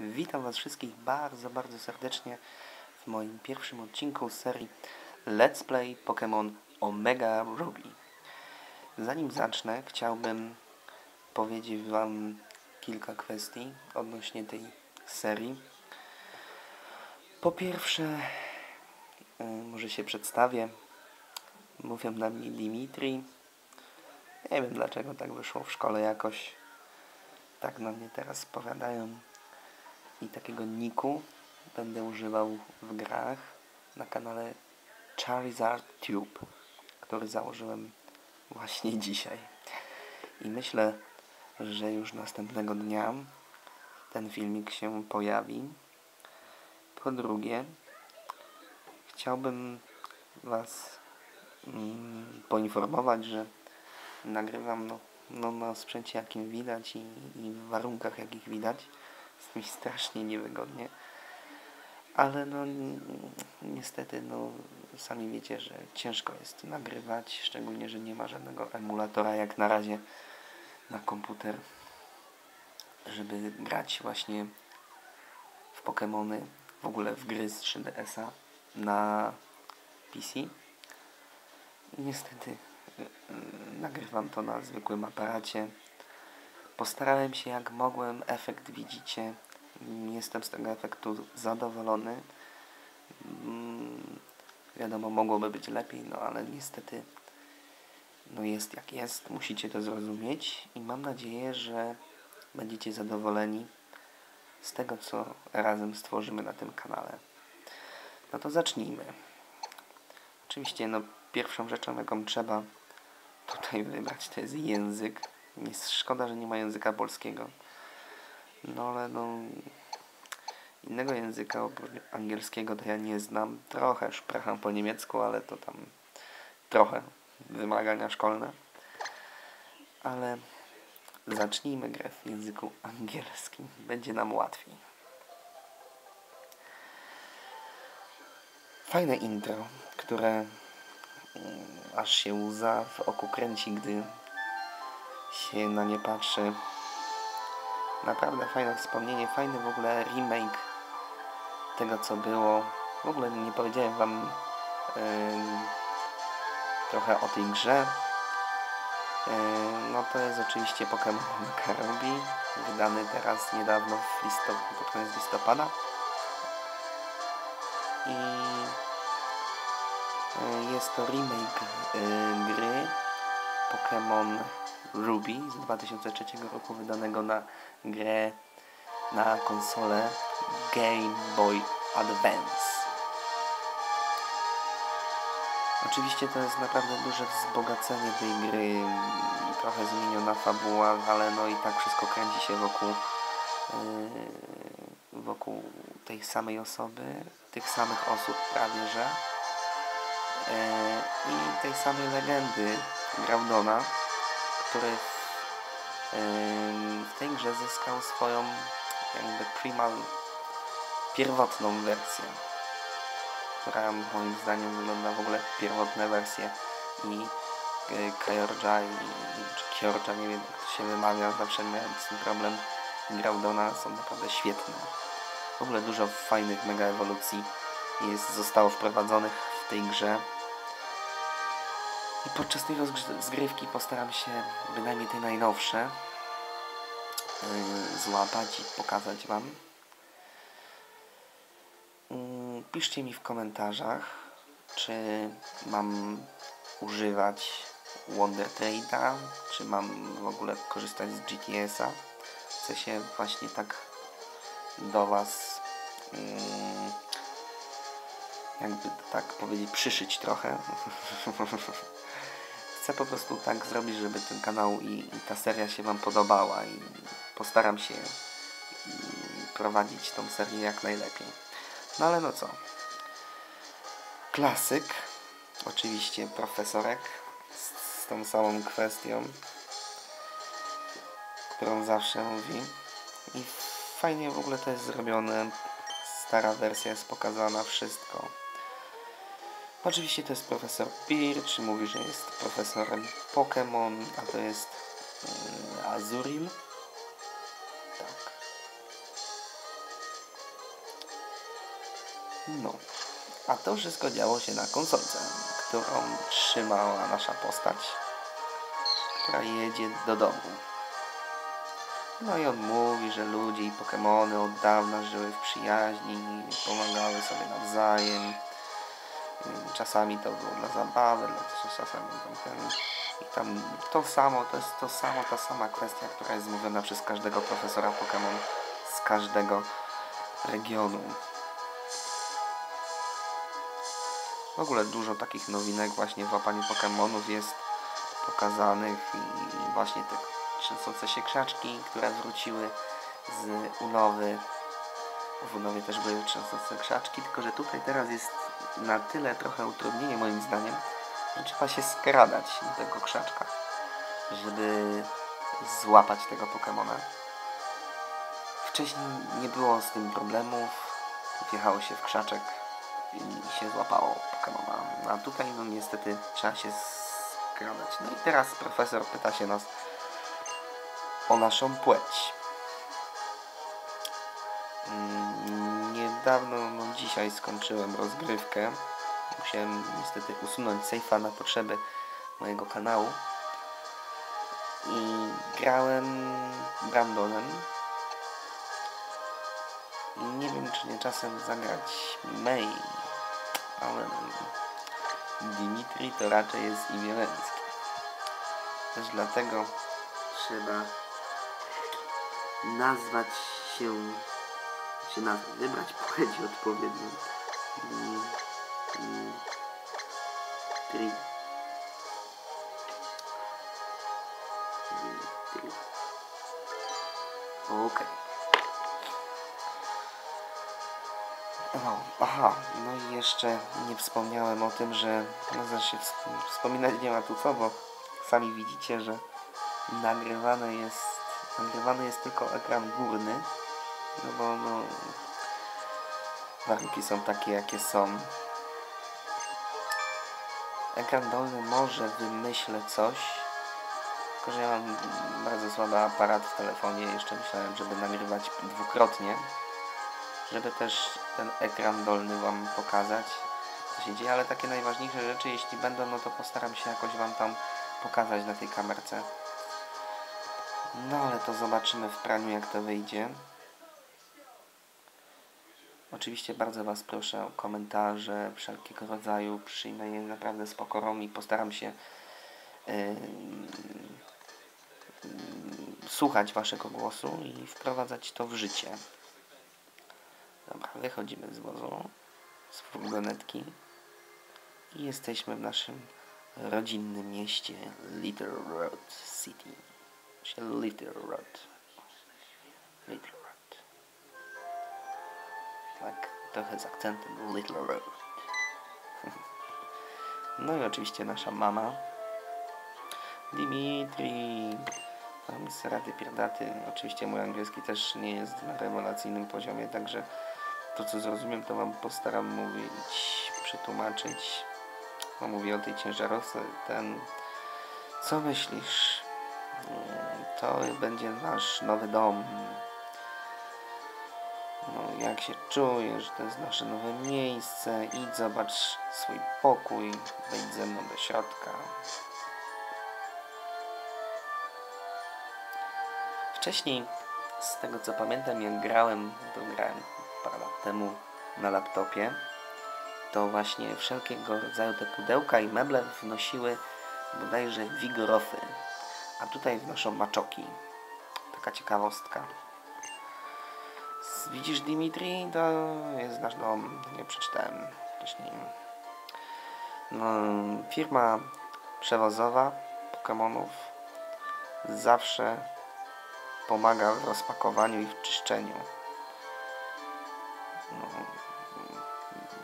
Witam Was wszystkich bardzo, bardzo serdecznie w moim pierwszym odcinku serii Let's Play Pokémon Omega Ruby. Zanim zacznę, chciałbym powiedzieć Wam kilka kwestii odnośnie tej serii. Po pierwsze, y, może się przedstawię. Mówią na mnie Dimitri. Nie wiem dlaczego tak wyszło w szkole jakoś. Tak na mnie teraz spowiadają. I takiego niku będę używał w grach na kanale Charizard Tube, który założyłem właśnie dzisiaj. I myślę, że już następnego dnia ten filmik się pojawi. Po drugie, chciałbym Was mm, poinformować, że nagrywam no, no, na sprzęcie jakim widać i, i w warunkach jakich widać. Jest mi strasznie niewygodnie. Ale no niestety no sami wiecie, że ciężko jest nagrywać, szczególnie, że nie ma żadnego emulatora jak na razie na komputer, żeby grać właśnie w Pokémony, w ogóle w gry z 3DS-a na PC. Niestety y, y, nagrywam to na zwykłym aparacie. Postarałem się jak mogłem, efekt widzicie. Jestem z tego efektu zadowolony. Mm, wiadomo, mogłoby być lepiej, no ale niestety no jest jak jest. Musicie to zrozumieć i mam nadzieję, że będziecie zadowoleni z tego, co razem stworzymy na tym kanale. No to zacznijmy. Oczywiście, no pierwszą rzeczą, jaką trzeba tutaj wybrać, to jest język. Jest szkoda, że nie ma języka polskiego. No ale no innego języka oprócz angielskiego to ja nie znam. Trochę szpracham po niemiecku, ale to tam trochę wymagania szkolne. Ale zacznijmy grę w języku angielskim. Będzie nam łatwiej. Fajne intro, które mm, aż się łza w oku kręci, gdy się na nie patrzy. Naprawdę fajne wspomnienie, fajny w ogóle remake tego co było. W ogóle nie powiedziałem wam yy, trochę o tej grze. No to jest oczywiście Pokémon Karobi, wydany teraz niedawno w listop pod koniec listopada. I yy, jest to remake yy, gry Pokémon Ruby z 2003 roku wydanego na grę na konsolę Game Boy Advance. Oczywiście to jest naprawdę duże wzbogacenie tej gry, trochę zmieniona fabuła, ale no i tak wszystko kręci się wokół yy, wokół tej samej osoby, tych samych osób prawie, że yy, i tej samej legendy Groudona, który w, w tej grze zyskał swoją jakby primal pierwotną wersję która moim zdaniem wygląda w ogóle pierwotne wersje i Kajorja i, i Kiorja, nie wiem jak to się wymawia, zawsze miałem z tym problem. Groudona są naprawdę świetne. W ogóle dużo fajnych mega ewolucji jest, zostało wprowadzonych w tej grze. I podczas tej rozgrywki postaram się bynajmniej te najnowsze yy, złapać i pokazać Wam. Piszcie mi w komentarzach, czy mam używać Wonder Trade'a, czy mam w ogóle korzystać z GTS-a. Chcę się właśnie tak do Was mm, jakby tak powiedzieć przyszyć trochę. Chcę po prostu tak zrobić, żeby ten kanał i, i ta seria się Wam podobała i postaram się mm, prowadzić tą serię jak najlepiej. No ale no co. Klasyk. Oczywiście profesorek z, z tą samą kwestią, którą zawsze mówi. I fajnie w ogóle to jest zrobione. Stara wersja jest pokazana, wszystko. Oczywiście to jest profesor Birch, mówi, że jest profesorem Pokémon, a to jest yy, Azuril. Tak. No, a to wszystko działo się na konsolce, którą trzymała nasza postać, która jedzie do domu. No i on mówi, że ludzie i Pokémony od dawna żyły w przyjaźni, pomagały sobie nawzajem. Czasami to było dla zabawy, czasami tam ten... I tam to samo, to jest to samo, ta sama kwestia, która jest mówiona przez każdego profesora Pokémon z każdego regionu. W ogóle dużo takich nowinek właśnie w łapaniu Pokémonów jest pokazanych i właśnie te trzęsące się krzaczki, które wróciły z Unowy. W Unowie też były trzęsące krzaczki, tylko że tutaj teraz jest na tyle trochę utrudnienie moim zdaniem, że trzeba się skradać do tego krzaczka, żeby złapać tego Pokemona. Wcześniej nie było z tym problemów, wjechało się w krzaczek i się złapało Pokemona. A tutaj no niestety trzeba się skradać. No i teraz profesor pyta się nas o naszą płeć. Mm, niedawno, no dzisiaj skończyłem rozgrywkę. Musiałem niestety usunąć sejfa na potrzeby mojego kanału. I grałem Brandonem. I nie wiem, czy nie czasem zagrać May. Ale Dimitri to raczej jest imię męskie. Też dlatego trzeba nazwać się, się nazwać, wybrać płeć odpowiednią. Dimitri. Dimitri. Okej. No, aha, no i jeszcze nie wspomniałem o tym, że no znaczy wspominać nie ma tu co, bo sami widzicie, że nagrywane jest nagrywany jest tylko ekran górny, no bo no, warunki są takie jakie są. Ekran dolny może wymyślę coś, tylko że ja mam bardzo słaby aparat w telefonie, jeszcze myślałem, żeby nagrywać dwukrotnie, żeby też ten ekran dolny Wam pokazać, co się dzieje, ale takie najważniejsze rzeczy, jeśli będą, no to postaram się jakoś Wam tam pokazać na tej kamerce. No ale to zobaczymy w praniu, jak to wyjdzie. Oczywiście bardzo Was proszę o komentarze wszelkiego rodzaju. Przyjmę je naprawdę z pokorą i postaram się yy, yy, słuchać Waszego głosu i wprowadzać to w życie. Dobra, wychodzimy z wozu, z furgonetki i jesteśmy w naszym rodzinnym mieście Little Road City. Little Road. Little. Tak, trochę z akcentem Little Road. No i oczywiście nasza mama. Dimitri. Tam z rady pierdaty. Oczywiście mój angielski też nie jest na rewelacyjnym poziomie, także to co zrozumiem, to wam postaram mówić, przetłumaczyć. No mówię o tej ciężarowce, ten... Co myślisz? To będzie nasz nowy dom. No, jak się czujesz, to jest nasze nowe miejsce. Idź, zobacz swój pokój, wejdź ze mną do środka. Wcześniej, z tego co pamiętam, jak grałem, to grałem parę lat temu na laptopie, to właśnie wszelkiego rodzaju te pudełka i meble wnosiły bodajże wigorofy, a tutaj wnoszą maczoki. Taka ciekawostka. Widzisz Dimitri? To jest nasz dom. Nie przeczytałem wcześniej. No, firma przewozowa Pokémonów zawsze pomaga w rozpakowaniu i w czyszczeniu. No,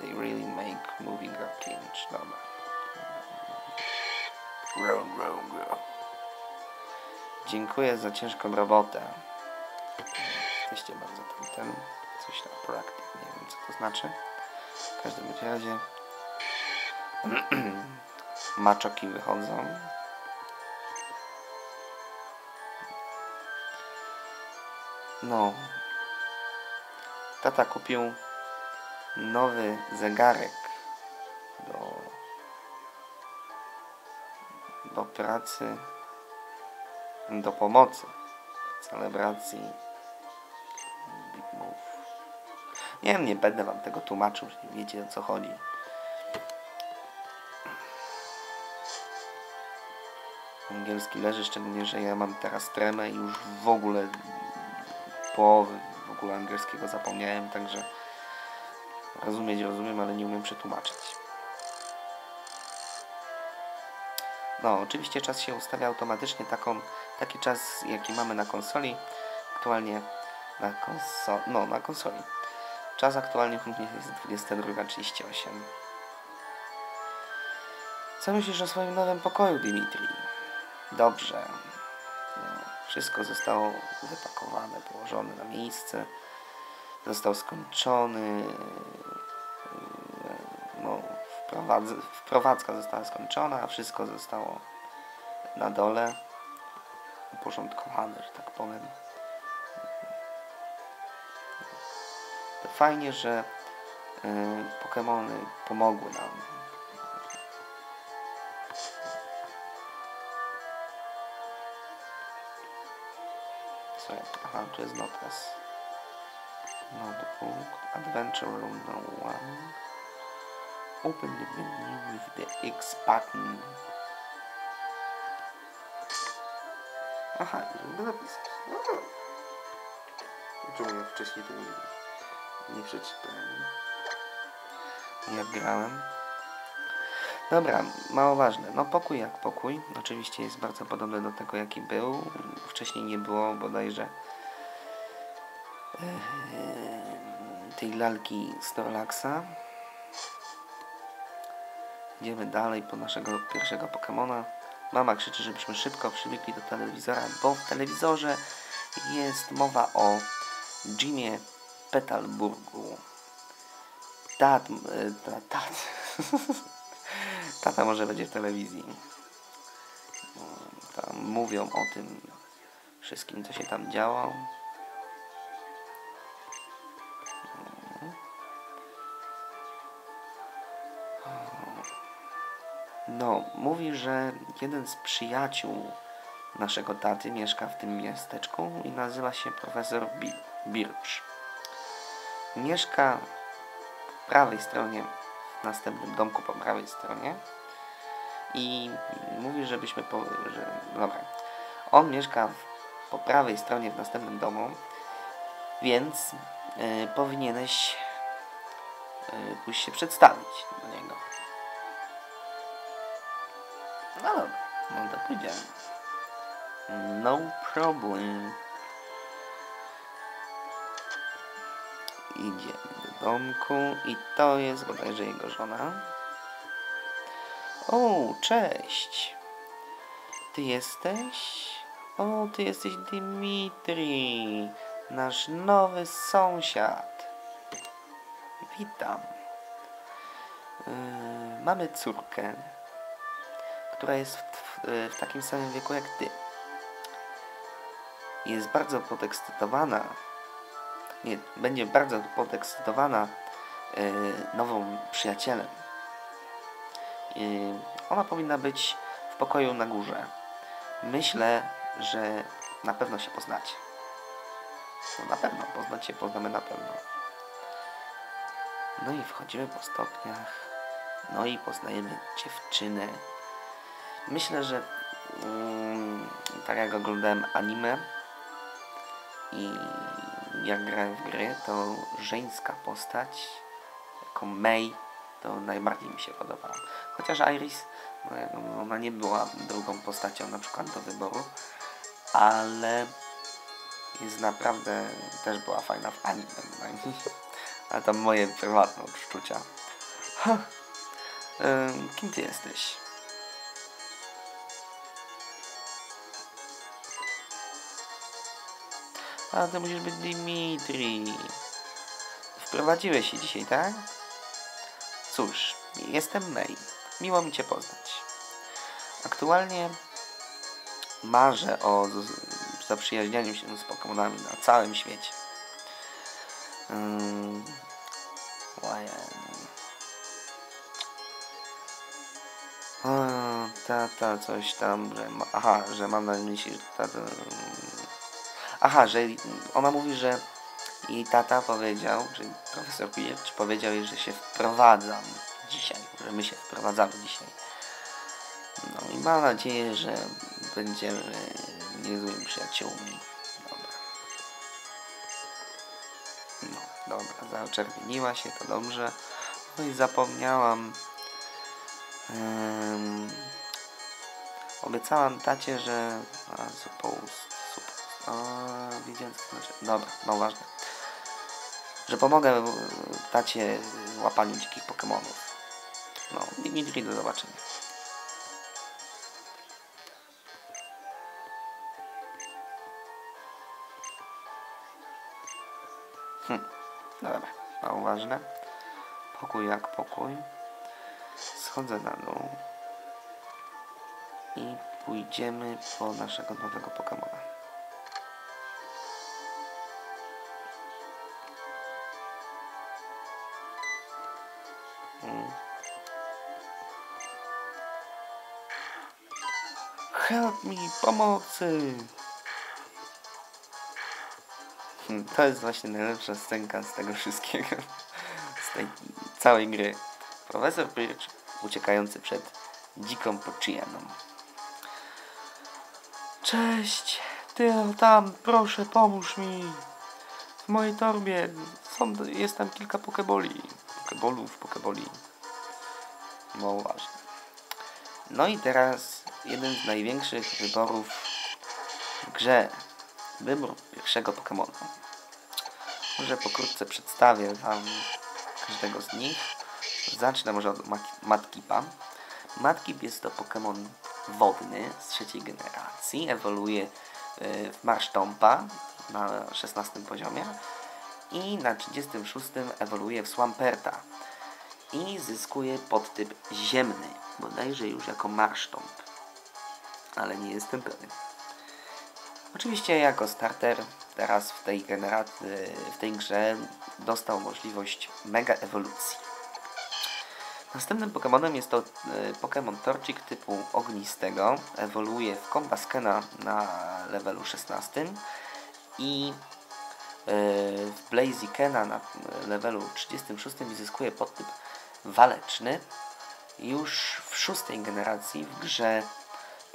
they really make moving a cringe. Dobra. Row, row, row. Dziękuję za ciężką robotę. Jesteście bardzo tamten. Coś tam proactive. Nie wiem co to znaczy. W każdym razie maczoki wychodzą. No. Tata kupił nowy zegarek do, do pracy, do pomocy celebracji Nie wiem, nie będę wam tego tłumaczył, nie wiecie o co chodzi. Angielski leży, szczególnie, że ja mam teraz tremę i już w ogóle połowy w ogóle angielskiego zapomniałem, także rozumieć rozumiem, ale nie umiem przetłumaczyć. No, oczywiście czas się ustawia automatycznie taką, taki czas, jaki mamy na konsoli. Aktualnie na konsoli, no na konsoli. Czas aktualnie u mnie jest 22.38. Co myślisz o swoim nowym pokoju, Dimitri? Dobrze. Wszystko zostało wypakowane, położone na miejsce. Został skończony. No, wprowadz wprowadzka została skończona, a wszystko zostało na dole uporządkowane, że tak powiem. Fajnie, że y, Pokémony pomogły nam Sorry. Aha, to jest notes. Notebook. Adventure Room No 1. Open the menu with the X button. Aha, żeby napisać. No to... Czemu ja wcześniej to nie, nie przeczytałem? Jak grałem? Dobra, mało ważne. No pokój jak pokój. Oczywiście jest bardzo podobny do tego jaki był. Wcześniej nie było bodajże e, tej lalki Snorlaxa. Idziemy dalej po naszego pierwszego Pokemona. Mama krzyczy, żebyśmy szybko przybiegli do telewizora, bo w telewizorze jest mowa o Jimie Petalburgu. Tat, e, tat. Tata może będzie w telewizji. Tam mówią o tym wszystkim, co się tam działo. No, mówi, że jeden z przyjaciół naszego taty mieszka w tym miasteczku i nazywa się profesor Birch. Mieszka po prawej stronie w następnym domku po prawej stronie i mówi, żebyśmy po, że, dobra, on mieszka w, po prawej stronie w następnym domu, więc y, powinieneś y, pójść się przedstawić do niego. No dobra, no to pójdziemy. No problem. Idziemy do domku i to jest bodajże jego żona. O, cześć. Ty jesteś? O, ty jesteś Dimitri, nasz nowy sąsiad. Witam. Yy, mamy córkę, która jest w, w, w takim samym wieku jak ty. Jest bardzo podekscytowana. Nie, będzie bardzo podekscytowana yy, nową przyjacielem. Ona powinna być w pokoju na górze. Myślę, że na pewno się poznacie. No na pewno, poznać się poznamy na pewno. No i wchodzimy po stopniach. No i poznajemy dziewczynę. Myślę, że um, tak jak oglądałem anime i jak grałem w gry, to żeńska postać jako Mei to najbardziej mi się podobała. Chociaż Iris, no, ona nie była drugą postacią na przykład do wyboru, ale jest naprawdę, też była fajna w anime Ale to moje prywatne odczucia. Ha. Kim ty jesteś? A to musisz być Dimitri. Wprowadziłeś się dzisiaj, tak? Cóż, jestem May. Miło mi Cię poznać. Aktualnie marzę o zaprzyjaźnianiu się z Pokémonami na całym świecie. Hmm. O, tata coś tam, że ma, aha, że mam na myśli, że tata... Aha, że ona mówi, że jej tata powiedział, że profesor Pilewicz powiedział jej, że się wprowadzam dzisiaj, że my się wprowadzamy dzisiaj. No i mam nadzieję, że będziemy niezłymi przyjaciółmi. Dobra. No, dobra, zaczerwieniła się, to dobrze. No i zapomniałam. Um, obiecałam tacie, że... A, supposed, supposed. A, widziałem co to znaczy. Dobra, no ważne. Że pomogę tacie w łapaniu dzikich Pokemonów. No, Dimitri, do zobaczenia. Hm, dobra, mało ważne. Pokój jak pokój. Schodzę na dół. I pójdziemy po naszego nowego Pokemona. Me, pomocy! Hmm, To jest właśnie najlepsza scenka z tego wszystkiego. Z tej całej gry. Profesor Birch uciekający przed dziką poczyjaną. Cześć! Ty tam, proszę, pomóż mi! W mojej torbie są, jest tam kilka pokeboli. Pokebolów, pokeboli. No ważne. No i teraz jeden z największych wyborów w grze. Wybór pierwszego Pokemona. Może pokrótce przedstawię Wam każdego z nich. Zacznę może od Matkipa. Matkip jest to Pokémon wodny z trzeciej generacji. Ewoluuje w Marsztompa na 16 poziomie i na 36 ewoluuje w Swamperta i zyskuje podtyp ziemny, bodajże już jako Marsztomp, ale nie jestem pewien. Oczywiście jako starter teraz w tej generacji, w tej grze dostał możliwość mega ewolucji. Następnym Pokémonem jest to Pokémon Torchic typu ognistego. Ewoluuje w Combaskena na levelu 16 i w Blazykena na levelu 36 zyskuje podtyp waleczny. Już w szóstej generacji w grze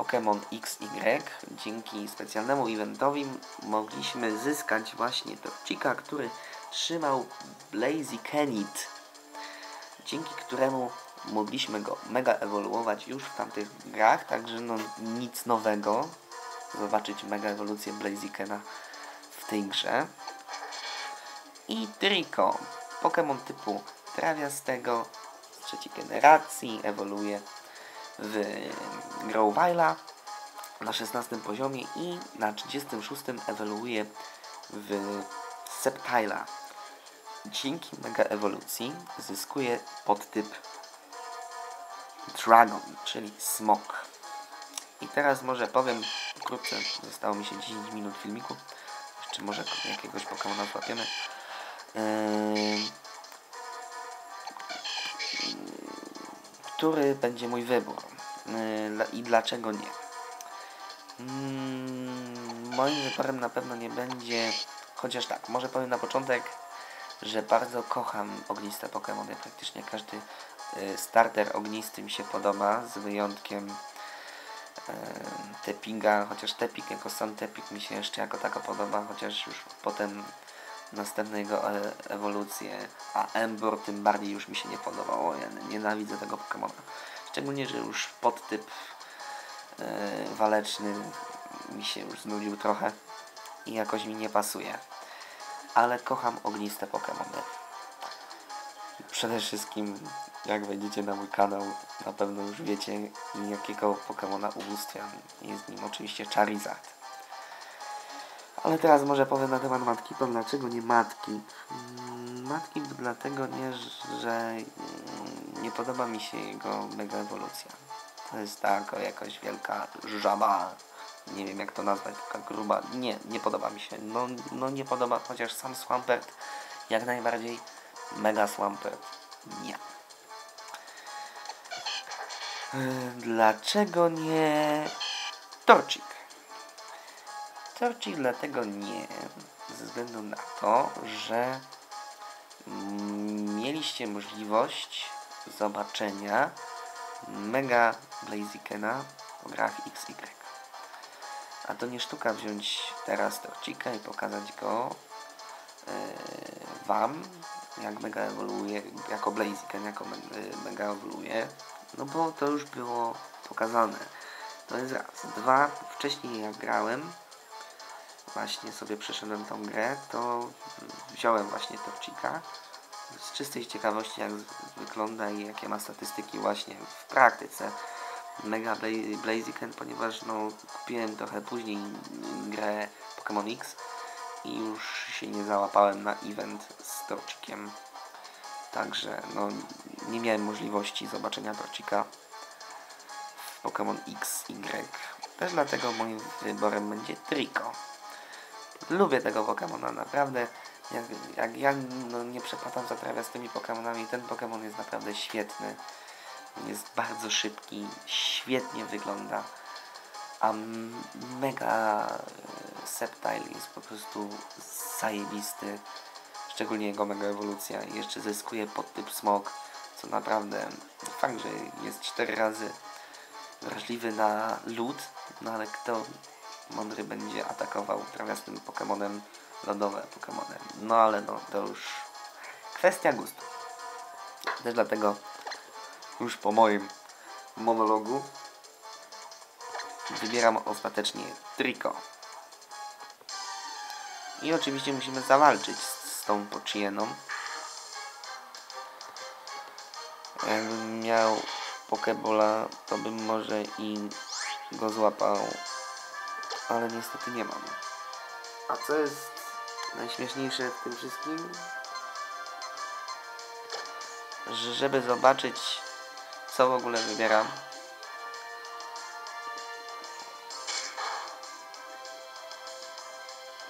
Pokémon XY dzięki specjalnemu eventowi mogliśmy zyskać właśnie Torchika, który trzymał Blazikenit, dzięki któremu mogliśmy go mega ewoluować już w tamtych grach, także no nic nowego. Zobaczyć mega ewolucję Blazikena w tej grze. I Trico, Pokémon typu trawiastego z trzeciej generacji, ewoluuje w Growila na 16 poziomie i na 36 ewoluuje w Septila. Dzięki mega ewolucji zyskuje podtyp Dragon, czyli Smok. I teraz może powiem wkrótce, zostało mi się 10 minut filmiku, jeszcze może jakiegoś Pokemona złapiemy. Yy, który będzie mój wybór yy, i dlaczego nie. Yy, moim wyborem na pewno nie będzie, chociaż tak, może powiem na początek, że bardzo kocham ogniste Pokémony. Praktycznie każdy yy, starter ognisty mi się podoba, z wyjątkiem yy, Tepinga, chociaż Tepik jako sam Tepik mi się jeszcze jako tako podoba, chociaż już potem następne jego e ewolucje, a Embor tym bardziej już mi się nie podobało. Ja nienawidzę tego Pokemona. Szczególnie, że już podtyp e waleczny mi się już znudził trochę i jakoś mi nie pasuje. Ale kocham ogniste Pokemony. Przede wszystkim, jak wejdziecie na mój kanał, na pewno już wiecie, jakiego Pokemona ubóstwiam. Jest nim oczywiście Charizard. Ale teraz może powiem na temat matki, to dlaczego nie matki? Matki dlatego nie, że nie podoba mi się jego mega ewolucja. To jest taka jakaś wielka żaba, nie wiem jak to nazwać, taka gruba. Nie, nie podoba mi się. No, no nie podoba, chociaż sam Swampert jak najbardziej Mega Swampert nie. Dlaczego nie Torcik? Torcik dlatego nie, ze względu na to, że mm, mieliście możliwość zobaczenia Mega Blazykena w grach XY. A to nie sztuka wziąć teraz Torcika i pokazać go yy, Wam, jak mega ewoluuje, jako Blaziken, jako me, yy, mega ewoluuje, no bo to już było pokazane. To jest raz. Dwa, wcześniej jak grałem, właśnie sobie przeszedłem tą grę, to wziąłem właśnie Torcika z czystej ciekawości jak wygląda i jakie ma statystyki właśnie w praktyce Mega Bla- Blaziken, ponieważ no kupiłem trochę później grę Pokémon X i już się nie załapałem na event z Torcikiem. Także no nie miałem możliwości zobaczenia Torcika w Pokémon X, Y. Też dlatego moim wyborem będzie Trico. Lubię tego Pokemona, naprawdę. Jak, jak ja no, nie przepadam za trawiastymi Pokemonami, ten Pokemon jest naprawdę świetny. Jest bardzo szybki, świetnie wygląda. A mega e, Sceptile jest po prostu zajebisty. Szczególnie jego mega ewolucja. Jeszcze zyskuje podtyp Smog, co naprawdę fakt, że jest 4 razy wrażliwy na lód, no ale kto mądry będzie atakował trawiastym Pokemonem lodowe Pokemonem. No ale no, to już kwestia gustu. Też dlatego już po moim monologu wybieram ostatecznie Trico. I oczywiście musimy zawalczyć z, z tą Pochieną. Jakbym miał Pokebola, to bym może i go złapał, ale niestety nie mam. A co jest najśmieszniejsze w tym wszystkim? Że żeby zobaczyć, co w ogóle wybieram,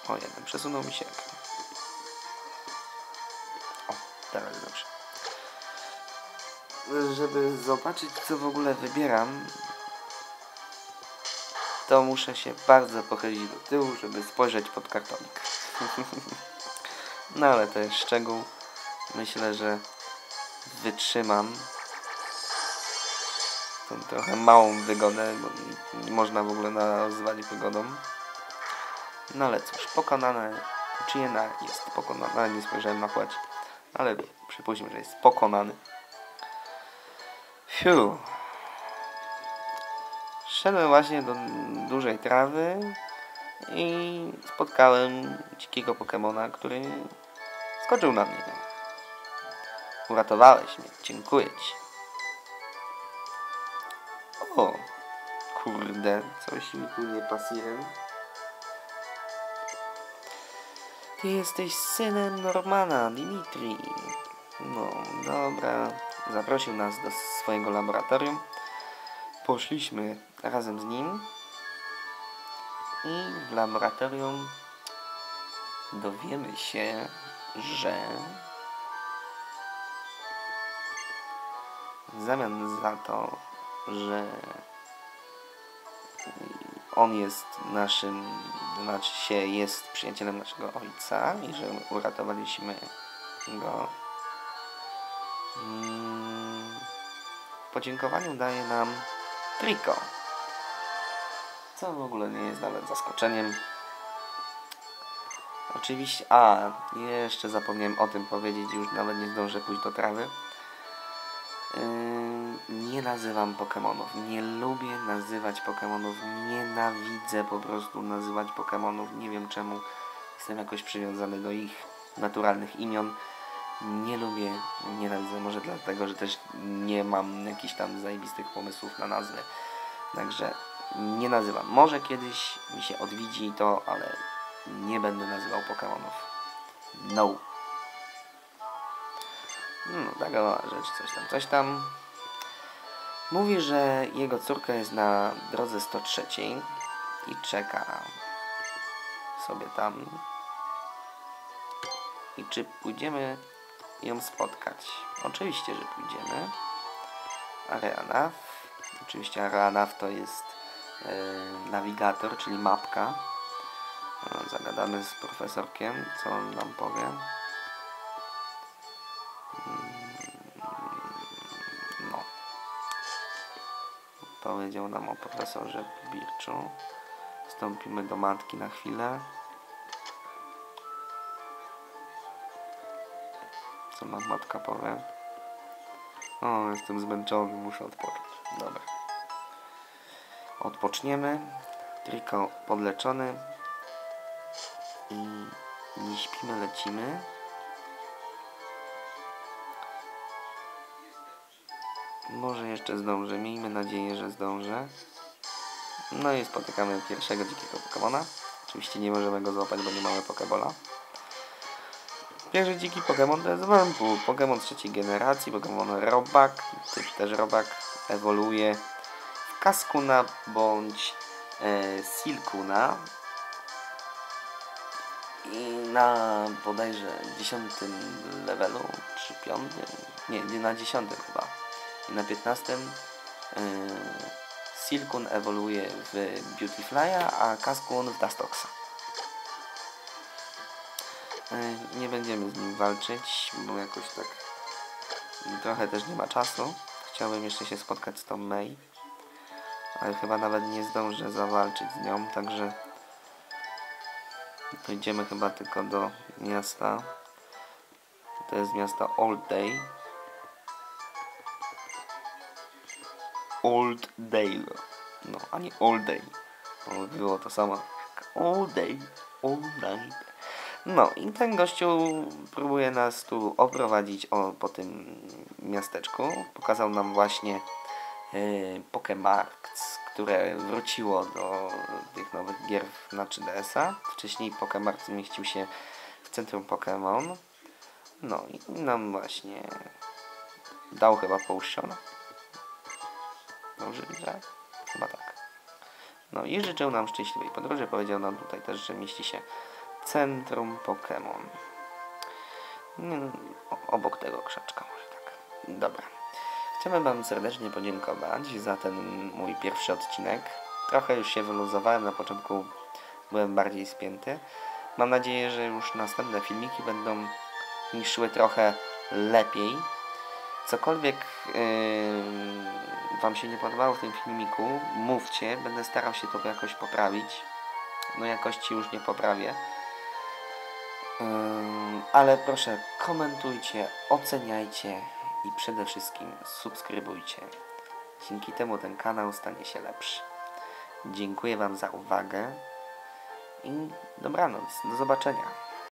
O, jeden przesunął mi się ekran. O, teraz dobrze. Żeby zobaczyć, co w ogóle wybieram, to muszę się bardzo pochylić do tyłu, żeby spojrzeć pod kartonik. no ale to jest szczegół. Myślę, że wytrzymam tą trochę małą wygodę, bo nie można w ogóle nazwać wygodą. No ale cóż, pokonane Chiena jest pokonana, nie spojrzałem na płeć, ale przypuśćmy, że jest pokonany. Fiu. Szedłem właśnie do dużej trawy i spotkałem dzikiego Pokemona, który skoczył na mnie. Uratowałeś mnie, dziękuję ci. O, kurde, coś mi tu nie pasuje. Ty jesteś synem Normana, Dimitri. No, dobra. Zaprosił nas do swojego laboratorium. Poszliśmy razem z nim. I w laboratorium dowiemy się, że w zamian za to, że on jest naszym, znaczy się jest przyjacielem naszego ojca i że uratowaliśmy go. Mm, W podziękowaniu daje nam triko. Co w ogóle nie jest nawet zaskoczeniem. Oczywiście, a jeszcze zapomniałem o tym powiedzieć, już nawet nie zdążę pójść do trawy. Yy, nie nazywam Pokemonów. Nie lubię nazywać Pokemonów. Nienawidzę po prostu nazywać Pokemonów. Nie wiem czemu. Jestem jakoś przywiązany do ich naturalnych imion. Nie lubię, nienawidzę. Może dlatego, że też nie mam jakichś tam zajebistych pomysłów na nazwę. Także nie nazywam. Może kiedyś mi się odwiedzi to, ale nie będę nazywał Pokemonów. No. No, taka rzecz, coś tam, coś tam. Mówi, że jego córka jest na drodze 103 i czeka sobie tam. I czy pójdziemy ją spotkać? Oczywiście, że pójdziemy. Area Nav. Oczywiście Area Nav to jest e, nawigator, czyli mapka. No, zagadamy z profesorkiem, co on nam powie. Mm, No. Powiedział nam o profesorze Birczu. Wstąpimy do matki na chwilę. Co nam matka powie? O, jestem zmęczony, muszę odpocząć. Dobra. Odpoczniemy. Triko podleczony. I nie śpimy, lecimy. Może jeszcze zdążę. Miejmy nadzieję, że zdążę. No i spotykamy pierwszego dzikiego Pokemona. Oczywiście nie możemy go złapać, bo nie mamy Pokebola. Pierwszy dziki Pokémon to jest Wurmple. Pokémon trzeciej generacji, Pokémon Robak, typ też Robak, ewoluuje w Kaskuna bądź e, Silkuna. I na bodajże 10 levelu, czy 5, nie, nie na 10 chyba. I na 15 e, Silkun ewoluuje w Beautyfly'a, a Kaskun w Dustoxa. E, Nie będziemy z nim walczyć, bo jakoś tak trochę też nie ma czasu. Chciałbym jeszcze się spotkać z tą May, ale chyba nawet nie zdążę zawalczyć z nią, także dojdziemy chyba tylko do miasta. To jest miasto Old Day. Old Dale. No, a nie Day. Było to samo. All Day, All Night. No i ten gościu próbuje nas tu oprowadzić o, po tym miasteczku. Pokazał nam właśnie yy, Pokemarks, które wróciło do tych nowych gier na 3DS-a. Wcześniej Pokemarks mieścił się w centrum Pokémon. No i nam właśnie dał chyba Potion. Dobrze widzę? Chyba tak. No i życzył nam szczęśliwej podróży. Powiedział nam tutaj też, że mieści się Centrum Pokémon. Obok tego krzaczka może tak. Dobra. Chciałbym Wam serdecznie podziękować za ten mój pierwszy odcinek. Trochę już się wyluzowałem, na początku byłem bardziej spięty. Mam nadzieję, że już następne filmiki będą mi szły trochę lepiej. Cokolwiek yy, Wam się nie podobało w tym filmiku, mówcie, będę starał się to jakoś poprawić. No jakości już nie poprawię. Ale proszę komentujcie, oceniajcie i przede wszystkim subskrybujcie. Dzięki temu ten kanał stanie się lepszy. Dziękuję Wam za uwagę i dobranoc. Do zobaczenia.